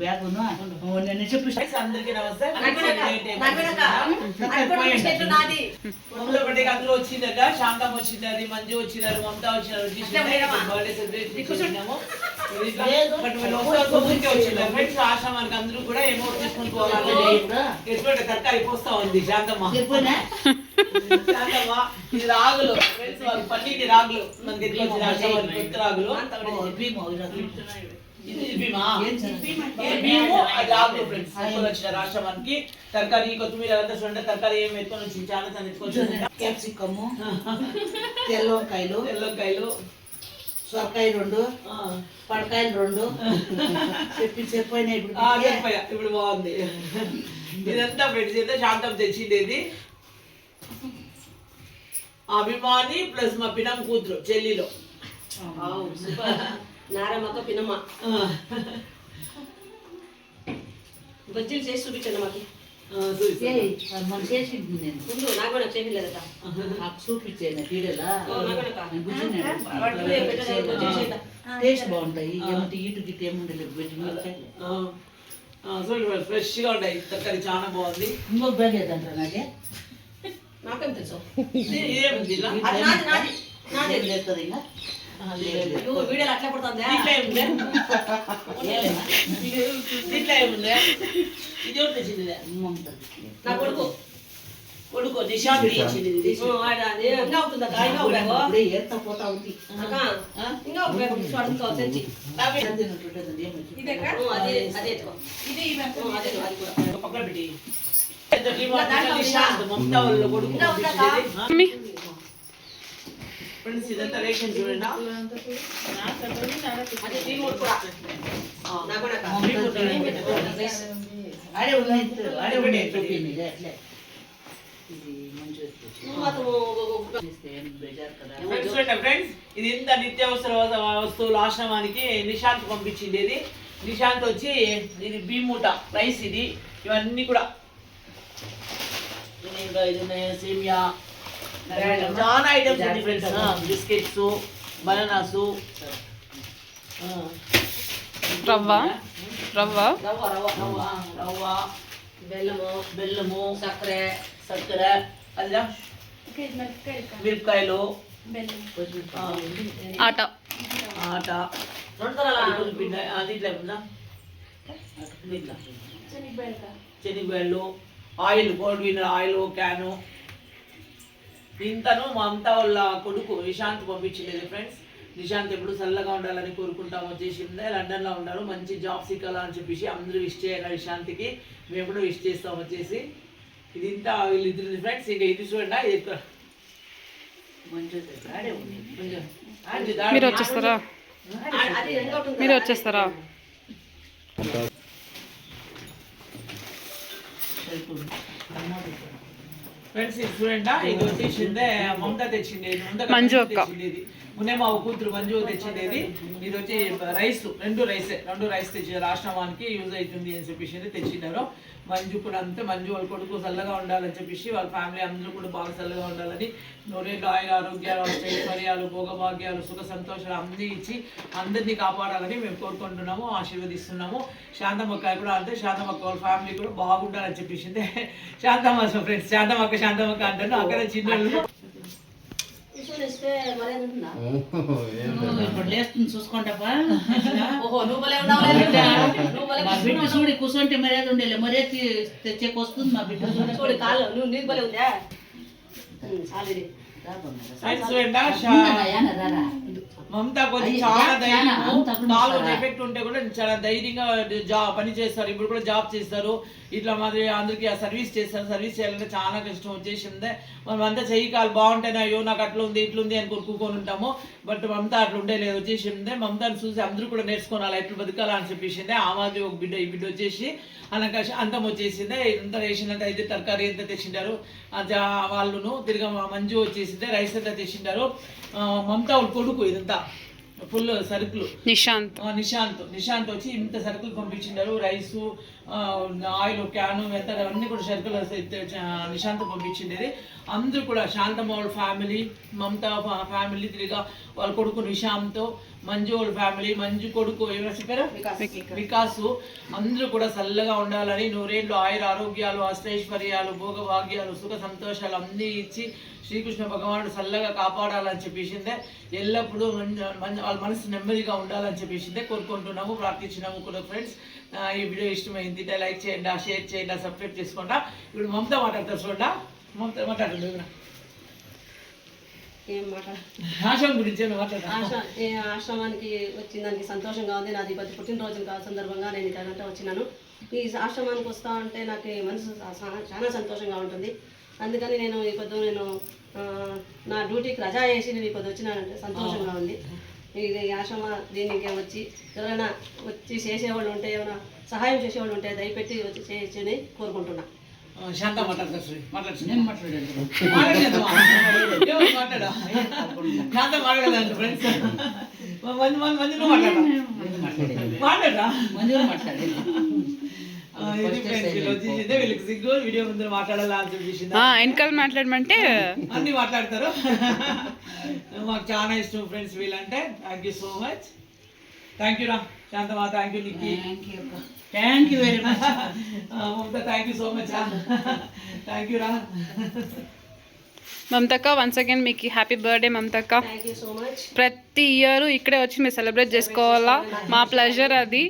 బ్యాగును నేను చెప్పి అందరికీ నమస్తే నాది. మమ్మల్ని ఒకటి అందరూ వచ్చిందట శాంతం వచ్చింది మంజు వచ్చినారు మమతా వచ్చినారు బర్త్డే సెలబ్రేట్ చేసుకున్నాము ఆశ్రమానికి అందరూ కూడా ఏమో తీసుకొని పోవాలి. ఎటువంటి తరకారి పోస్తా ఉంది శాంతమ్మ? శాంతమ్మ ఇది రాగులు. పన్నీటి రాగులు. ఆశ్రమానికి కొత్త రాగులు? రాష్ట్రానికి తరకారీ కొత్తిమీర అంతా చూడండి తరకారీ ఏం ఎత్తుకొని చాలా చాలా ఎత్తుకొని క్యాప్సికము తెల్ల వంకాయలు తెల్లకాయలు. సొరకాయ రెండు పడకాయలు రెండు. చెప్పి చెప్పిన. ఇప్పుడు బాగుంది. ఇదంతా ఫ్రెండ్స్ అయితే శాంతం తెచ్చిండేది అభిమాని ప్లస్ మా పినం కూతురు చెల్లిలో. నారమ్మక పినమ్మ. బజ్జీలు చేసి చూపించండి మాకి ముందు నాకు కూడా చేయలేదట నాకు? టేస్ట్ బాగుంటాయి. ఏమిటి ఇటు గిట్టు ఏముండలేదు చూడండి ఫ్రెష్గా ఉంటాయి తరకారీ చాలా బాగుంది. ఇంకో బ్యాగ్ ఏదంట నాకే? నాకేం తెలుసు? ఏముంది నాది నాది. నాది. ఏం ఇంకా వీడియోలు అట్లా పడుతుందా దీంట్లో ఏముంది దీంట్లో ఏముంది ఇది ఎవరు తెచ్చింది నా కొడుకు. కొడుకు అది ఇంకా అవుతుందా పోతా ఉంది? తెచ్చి. అదే అదే అదే అది కూడా. పక్కన పెట్టి. కొడుకు. ఫ్రెండ్స్ ఇదంతా రేషన్ చూడండి. ఉన్నాయి ఉన్నాయి అట్లే కదా? ఫ్రెండ్స్ చూడండి ఫ్రెండ్స్ ఇది ఇంత నిత్యావసర వస్తువులు ఆశ్రమానికి నిశాంత్ పంపించింది ఇది. నిశాంత్ వచ్చి ఇది బీమూట రైస్ ఇది. ఇవన్నీ కూడా. సేమియా. చాలా ఐటమ్స్ ఉంది ఫ్రెండ్స్ బిస్కెట్స్ బనానాస్ రవ్వ రవ్వ రవ్వ రవ్వ రవ్వ రవ్వ బెల్లము బెల్లము చక్కెర చక్కెర అదిరా? మిరపకాయలు ఆ, ఆట. ఆట. రెండు పిండి. ఉందా దీంట్లో శనగబెళ్ళు oil gold winner oil can. ఇంతను మా అంతా వాళ్ళ కొడుకు నిశాంత్ పంపించింది ఫ్రెండ్స్ నిశాంత్ ఎప్పుడు చల్లగా ఉండాలని కోరుకుంటాం వచ్చేసిందే లండన్లో ఉన్నాడు మంచి జాబ్ సిక్కాలా అని చెప్పేసి అందరూ విష్ చేయాలి నిశాంత్కి. మేము కూడా విష్ చేస్తాం వచ్చేసి ఇది ఇంత వీళ్ళిద్దరు ఫ్రెండ్స్ ఇంకా ఇది చూడండి. మీరు వచ్చేస్తారా? మీరు వచ్చేస్తారా? టమాటో ఫ్రెండ్స్ ఇది చూడండి? ఇది వచ్చేసిందే మమత తెచ్చింది మంజు అక్క. కూతురు మంజు తెచ్చింది ఇది. వచ్చి రైస్ రెండు రైసే రెండు రైస్ తెచ్చారు ఆశ్రమానికి యూజ్ అవుతుంది అని చెప్పేసి తెచ్చినారు మంజు కూడా అంతే మంజు వాళ్ళ కొడుకు చల్లగా ఉండాలని చెప్పేసి వాళ్ళ ఫ్యామిలీ అందరూ కూడా బాగా చల్లగా ఉండాలని నూరేళ్ళు ఆయన ఆరోగ్యాలు చైతన్యాలు భోగభాగ్యాలు సుఖ సంతోషాలు అన్నీ ఇచ్చి అందరినీ కాపాడాలని మేము కోరుకుంటున్నాము ఆశీర్వదిస్తున్నాము. శాంతమ్మక్క కూడా అంతే శాంతమ్మక్క వాళ్ళ ఫ్యామిలీ కూడా బాగుండాలని చెప్పేసింది. శాంతమ్మ ఫ్రెండ్స్ శాంతమ్మక్క శాంతమ్మక్క అంటారు. అక్కడ చిన్న ఇప్పుడు లేస్తుంది భలే మా బిడ్డ చూడి కూర్చుంటే మర్యాద ఉండేలే. మర్యాద తెచ్చేకి వస్తుంది మా బిడ్డ చూడ కాళ్ళు నువ్వు నీకు భలే ఉందా? ఆల్రెడీ ఫ్రెండ్స్ వెంట శా- మమతా కొంచెం చాలా ధైర్యం. నాలుగు. ఎఫెక్ట్ ఉంటే కూడా చాలా ధైర్యంగా జాబ్ పని చేస్తారు. ఇప్పుడు కూడా జాబ్ చేస్తారు. ఇట్లా మాదిరి అందరికి సర్వీస్ చేస్తారు. సర్వీస్ చేయాలంటే చాలా కష్టం వచ్చేసిందే. మనం అంతా చెయ్యి కాలు బాగుంటేనే అయ్యో నాకు అట్లా ఉంది ఇట్లా ఉంది అని కొనుక్కొని ఉంటాము. బట్ మమత అట్లా ఉండే లేదు వచ్చేసిందే. మమతాని చూసి అందరూ కూడా నేర్చుకోవాలి ఎట్లా బతకాలా అని చెప్పేసిందే. ఆ మాదిరి ఒక బిడ్డ ఈ బిడ్డ వచ్చేసి అనక అంతం వచ్చేసిందే. ఇంత రేషన్ అంతా అయితే తరకారీ ఎంత తెచ్చిండారు ఆ వాళ్ళును తిరిగి మంజు వచ్చేసిందే రైస్ అంతా తెచ్చిండారు. మమతా కొడుకు ఇదంతా ఫుల్ సరుకులు. నిశాంత్. నిశాంత్ నిశాంత్ వచ్చి ఇంత సరుకులు పంపించిండారు రైసు ఆయిల్ క్యాను మెత్తడ్ అవన్నీ కూడా సరుకులు నిశాంత్ పంపించిండేది. అందరూ కూడా శాంతమౌళ ఫ్యామిలీ మమతా ఫ్యామిలీ తిరిగా వాళ్ళ కొడుకు నిశాంత్ మంజు వాళ్ళ ఫ్యామిలీ మంజు కొడుకు ఏమైనా చెప్పారు వికాసు. అందరూ కూడా చల్లగా ఉండాలని నూరేళ్ళు ఆయుర ఆరోగ్యాలు అష్టైశ్వర్యాలు భోగభాగ్యాలు సుఖ సంతోషాలు అన్నీ ఇచ్చి శ్రీకృష్ణ భగవానుడు చల్లగా కాపాడాలని చెప్పేసిందే. ఎల్లప్పుడూ వాళ్ళ మనసు నెమ్మదిగా ఉండాలని చెప్పేసిందే. కోరుకుంటున్నాము ప్రార్థించినాము కూడా ఫ్రెండ్స్. ఈ వీడియో ఇష్టమైంది లైక్ చేయండి షేర్ చేయండి సబ్స్క్రైబ్ చేసుకోండి. ఇప్పుడు మమత మాట్లాడతారు చూడ మమత మాట్లాడండి. ఏం ఆశ్రమం గురించి ఆశ్రమానికి వచ్చిందానికి సంతోషంగా ఉంది. నాది పది పుట్టినరోజు కా- సందర్భంగా నేను ఇక్కడంతా వచ్చినాను. ఈ ఆశ్రమానికి వస్తా ఉంటే నాకు మనసు చాలా సంతోషంగా ఉంటుంది. అందుకని నేను ఈ పొద్దు నేను నా డ్యూటీకి రజా వేసి నేను ఈ పొద్దు వచ్చినానంటే సంతోషంగా ఉంది. ఇది ఆశ్రమ దీనికి వచ్చి ఎవరైనా వచ్చి చేసేవాళ్ళు ఉంటే ఏమైనా సహాయం చేసేవాళ్ళు ఉంటే దయపెట్టి వచ్చి చేయొచ్చని కోరుకుంటున్నా. ఆ, శాంత మాట్లాడతారు శ్రీ. మాట్లాడు నేను మాట్లాడాను. మాట్లాడా? శాంత మాట్లాడదండి ఫ్రెండ్స్ మంది మంది మంది నువ్వు మాట్లాడా? మాట్లాడా మంజూరు మాట్లాడాను ఆ, ఇది ఫ్రెండ్స్ వీళ్ళు వచ్చేసిందే వీళ్ళకి సిగ్గు వీడియో ముందు మాట్లాడాలా అని చెప్పేసింది? ఆ, వెనకాల మాట్లాడమంటే అన్ని మాట్లాడతారు. మాకు చాలా ఇష్టం ఫ్రెండ్స్ వీళ్ళంటే. Thank you so much thank you రా. శాంతమా thank you Nikki thank you very much Mamata thank you so much thank you రా మమతక్క వన్స్ అగైన్ మీకు హ్యాపీ బర్త్డే మమతక్క. ప్రతి ఇయర్ ఇక్కడే వచ్చి మీరు సెలబ్రేట్ చేసుకోవాలా? మా ప్లెజర్ అది.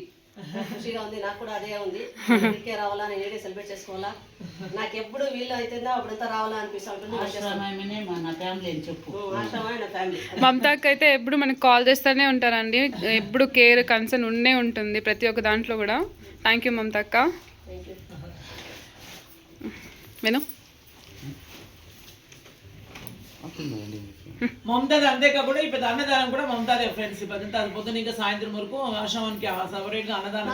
ఖుషిగా ఉంది నాకు కూడా అదే ఉంది. ఇక్కడికే రావాలా నేను ఏడే సెలబ్రేట్ చేసుకోవాలా? నాకు ఎప్పుడు వీళ్ళు అవుతుందో అప్పుడంతా రావాలా అనిపిస్తూ ఉంటుంది వచ్చేస్తాను. ఆశ్రమమే మా నా ఫ్యామిలీ అని చెప్పు. ఉమ్, ఆశ్రమమే నా ఫ్యామిలీ మమతక్క అయితే ఎప్పుడు మనకు కాల్ చేస్తూనే ఉంటారండి. ఎప్పుడు కేర్ కన్సర్న్ ఉండే ఉంటుంది ప్రతి ఒక్క దాంట్లో కూడా. థ్యాంక్ యూ మమతక్క. విను. మమతాది అంతేకాకుండా ఇప్పుడు అన్నదానం కూడా మమతాదే ఫ్రెండ్స్ ఇప్పుడు అంతా పొద్దున ఇంకా సాయంత్రం వరకు ఆశ్రమానికి సపరేట్గా అన్నదానం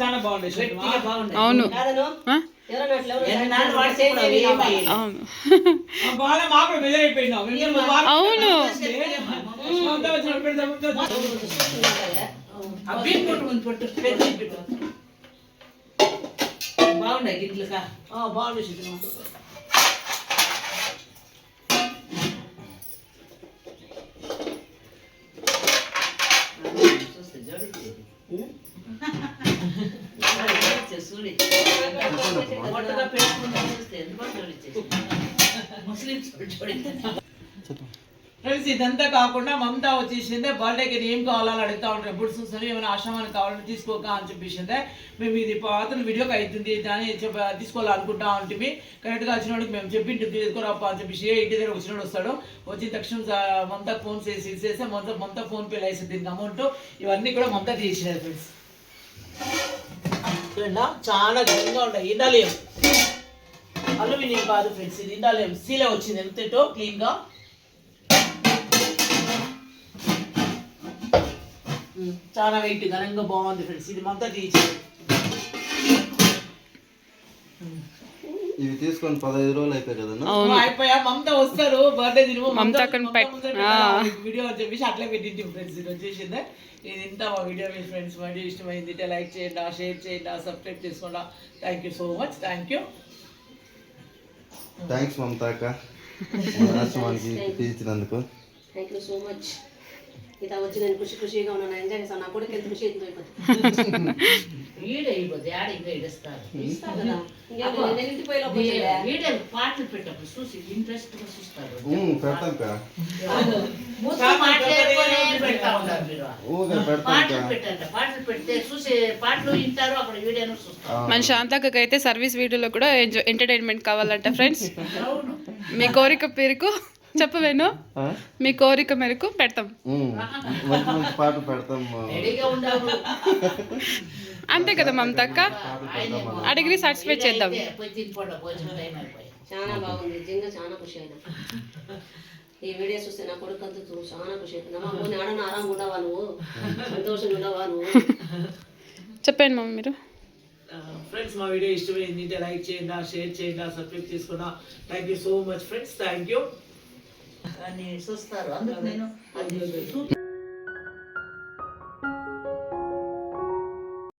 చాలా అవును. బాగా మాకు అవును. అబ్బి పెట్టు పెట్టు బాగుండే గిట్లకా ఆ, బాగుంది శిశు. చూస్తే ఫ్రెండ్స్ ఇదంతా కాకుండా మమతా వచ్చేసిందే. బర్త్డేకి ఏం కావాలని అడుగుతా ఉంటారు ఎప్పుడు చూస్తారు ఏమైనా ఆశ్రమానికి కావాలని తీసుకోక అని చెప్పేసిందే. మేము ఇది పాత్ర వీడియోకి అవుతుంది దాన్ని తీసుకోవాలనుకుంటా ఉంటుంది కరెక్ట్గా వచ్చినోడికి మేము చెప్పింటి తీసుకోరాప అని చెప్పేసి ఇంటి దగ్గర వచ్చినోడు వస్తాడు. వచ్చిన తక్షణం మమత ఫోన్ చేసి ఇచ్చేస్తే మమత మమత ఫోన్ పే వేసి దీనికి అమౌంట్. ఇవన్నీ కూడా మమత తీసినారు ఫ్రెండ్స్. చాలా ఘనంగా ఉంటాయి ఇండాలియం అల్యూమినియం కాదు ఫ్రెండ్స్. ఇది ఇండాలియం సీలే వచ్చింది. ఎంత క్లీన్గా. చాలా వెయిట్ ఘనంగా బాగుంది ఫ్రెండ్స్ ఇది మొత్తం తీసి ఇవి తీసుకొని పదహైదు రోజులు అయిపోయి అవును. అయిపోయా? మమత వస్తారు. బర్త్డే తిను మమత. వీడియో అని చెప్పేసి అట్లే పెట్టింటి ఫ్రెండ్స్ ఇది వచ్చేసిందే. ఇది ఇంత మా వీడియో మీ ఫ్రెండ్స్ వీడియో ఇష్టమైంది. లైక్ చేయండి షేర్ చేయండి సబ్స్క్రైబ్ చేసుకోండి. Thank you so much thank you thanks మమతాక ఆశ్రమానికి తీర్చినందుకు థ్యాంక్ యూ సో మచ్ ఇట్లా వచ్చి నేను ఖుషి ఖుషిగా ఉన్నాను ఎంజాయ్ చేస్తాను నా కొడుకు ఎంత ఖుషి అవుతుందో పాటలు పెట్టప్పుడు చూసి ఇంట్రెస్ట్గా చూస్తారు. మన అయితే సర్వీస్ వీడియోలో కూడా ఎంటర్టైన్మెంట్ కావాలంట ఫ్రెండ్స్. మీ కోరిక పేరుకు చెప్పవేను? ఆ? మీ కోరిక మేరకు పెడతాం. మంచి మంచి పాటలు పెడతాం అంతే కదా మమతక్క అడిగి సాటిస్ఫై చేద్దాం. చాలా బాగుంది నిజంగా చాలా ఖుషి అయినా. ఈ వీడియో చూస్తే నా కొడుకు అంతా చాలా ఖుషి అవుతుంది అమ్మ పోనీ ఆడన ఆరాంగా ఉండవా నువ్వు? సంతోషంగా ఉండవా నువ్వు? చెప్పండి మమ్మీ మీరు. ఫ్రెండ్స్ మా వీడియో ఇష్టమైంది లైక్ చేయండి షేర్ చేయండి సబ్స్క్రైబ్ చేసుకున్నా. Thank you so much friends thank you అని చూస్తారు. అందుకు నేను అది